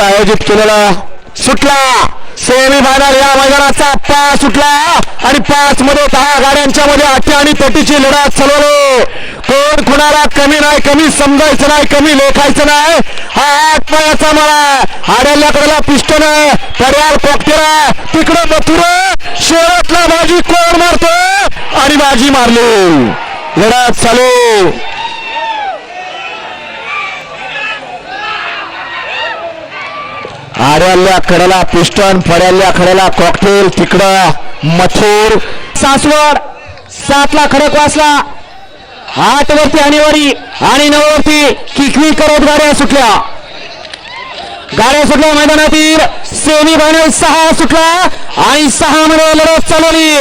आयोजित केलेला सुटला. सेमी फायनल या मैदानाचा पाच सुटला. आणि पाच मध्ये दहा गाड्यांच्या मध्ये अटी आणि तटीची लढत चालवलो. कोण कुणाला कमी नाही कमी समजायचं नाही कमी लेखायचं नाही हा आठ पायाचा मला आड्याल्या पिस्टन आहे पर्याल कॉकटेल तिकडं मथुर शेवटला बाजी कोण मारतो आणि बाजी मारली. लढत चालू. आड्याल्या कडेला पिस्टन फड्याल्या कडेला कॉकटेल तिकडं मथुर. सासवड सातला खडक वाचला. आठ वरती आणीवारी आणि नऊ वरती किकवी करत गाड्या सुटल्या. गाड्या सुटल्या मैदानातील. सेमी फायनल सहा सुटला आणि सहा मध्ये लढत चालवली.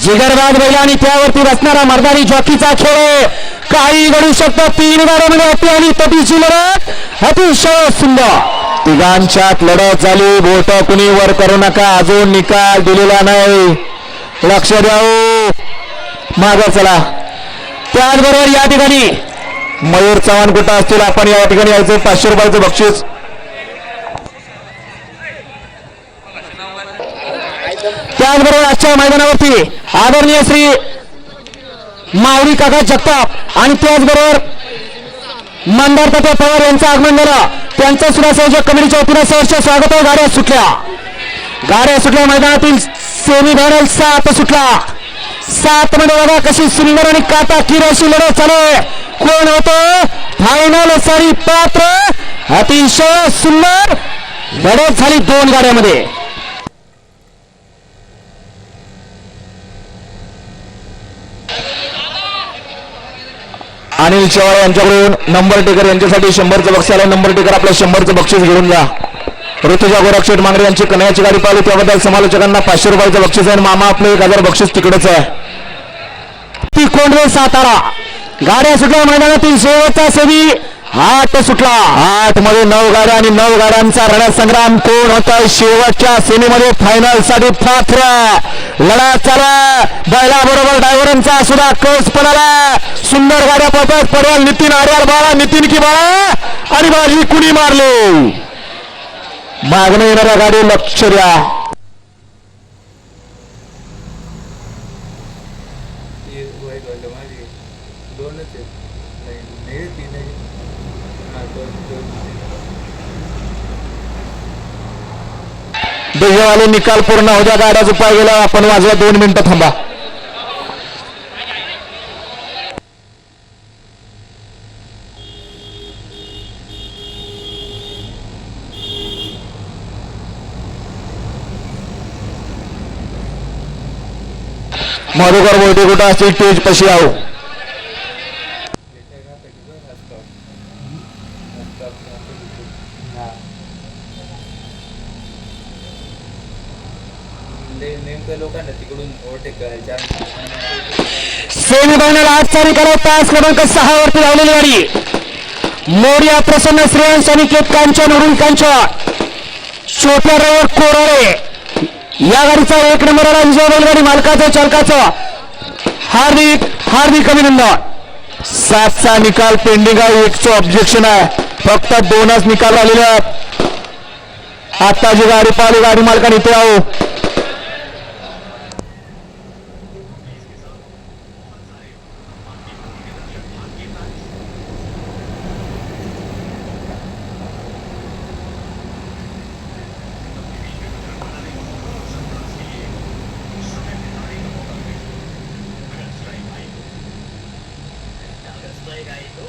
जिगरबाद बैल आणि त्यावरती रचणारा मर्दानी जॉकीचा खेळ काही घडू शकतो. तीन गाड्यामध्ये होती आणि तटीची लढत अतिशय सुंदर. तिघांच्यात लढत झाली. बोट कुणी वर करू नका. अजून निकाल दिलेला नाही. लक्ष द्याऊ हो. माग चला. त्याचबरोबर या ठिकाणी मयूर चव्हाण कुठं असतील? आपण या ठिकाणी यायचं. पाचशे रुपयाचं बक्षीस. त्याचबरोबर आजच्या मैदानावरती आदरणीय श्री माऊली काका जगताप आणि त्याचबरोबर मंदार तथा पवार यांचं आगमन झालं. त्यांचा सुद्धा संयोजक कमिटीच्या वतीनं सहर्ष स्वागत आहे गाड्या सुटल्या. गाड्या सुटल्या मैदानातील सेमी फायनल सात सुटला. सात मध्ये बघा कशी सुंदर आणि काटा किर अशी लढत चालू कोण होतो? फायनल सारी पात्र. अतिशय सुंदर लढत झाली दोन गाड्यामध्ये. अनिल शेवाळे यांच्याकडून नंबर टेकर यांच्यासाठी शंभरचं बक्षीस आलं. नंबर टेकर आपलं शंभरचं बक्षीस घेऊन जा. ऋतुजा गोरक्षेट मांगरे यांची कन्याची गाडी पाहिली. त्याबद्दल समालोचकांना पाचशे रुपयाचं बक्षीस आहे आणि मामा आपलं एक हजार बक्षीस तिकडेच आहे. ती कोंडवे सातारा. गाड्या सुटल्या. मैदानातील शेवटचा सेवी आठ सुटला. आठमध्ये नऊ गाड्या आणि नऊ गाड्यांचा रणसंग्राम. कोण होता शेवटच्या सेमीमध्ये? फायनलसाठी पात्र. लढा चाला बैला बरोबर ड्रायव्हरांचा सुद्धा कस पडाला. सुंदर गाड्या पळतात पडवाल नितीन आर्याल बाळा नितीन की बाळा. आणि बाजी कुणी मारले? मागणं येणाऱ्या गाडी लक्ष द्या. दोनच आहेत निकाल पूर्ण होत्या गाड्याचा उपाय गेला आपण वाजवा दोन मिनिटं थांबा. मधुकर मोठे कुठं असतील? टेज पशी आहो त्याच्या घाताची बघ असतो हां म्हणजे नेमकं लोकांना तिकडून ओव्हरटेक करायचे सेमी फायनल आजचा तास क्रमांक सहा वरती लावलेली गाडी मोर्या प्रसन्न श्रेयन सनिकेत कांचन अरुण कांचन. छोट्या रवर कोराळे. या गाडीचा एक नंबर आला विजय बैलगाडी मालकाचं चालकाचं. हार्दिक हार्दिक अभिनंदन. सातचा निकाल पेंडिंग आहे एकचं ऑब्जेक्शन आहे. फक्त दोनच निकाल आलेले आहेत. आता जी गाडी पाहिली गाडी मालकाने इथे आहो. ಆಯ್ತು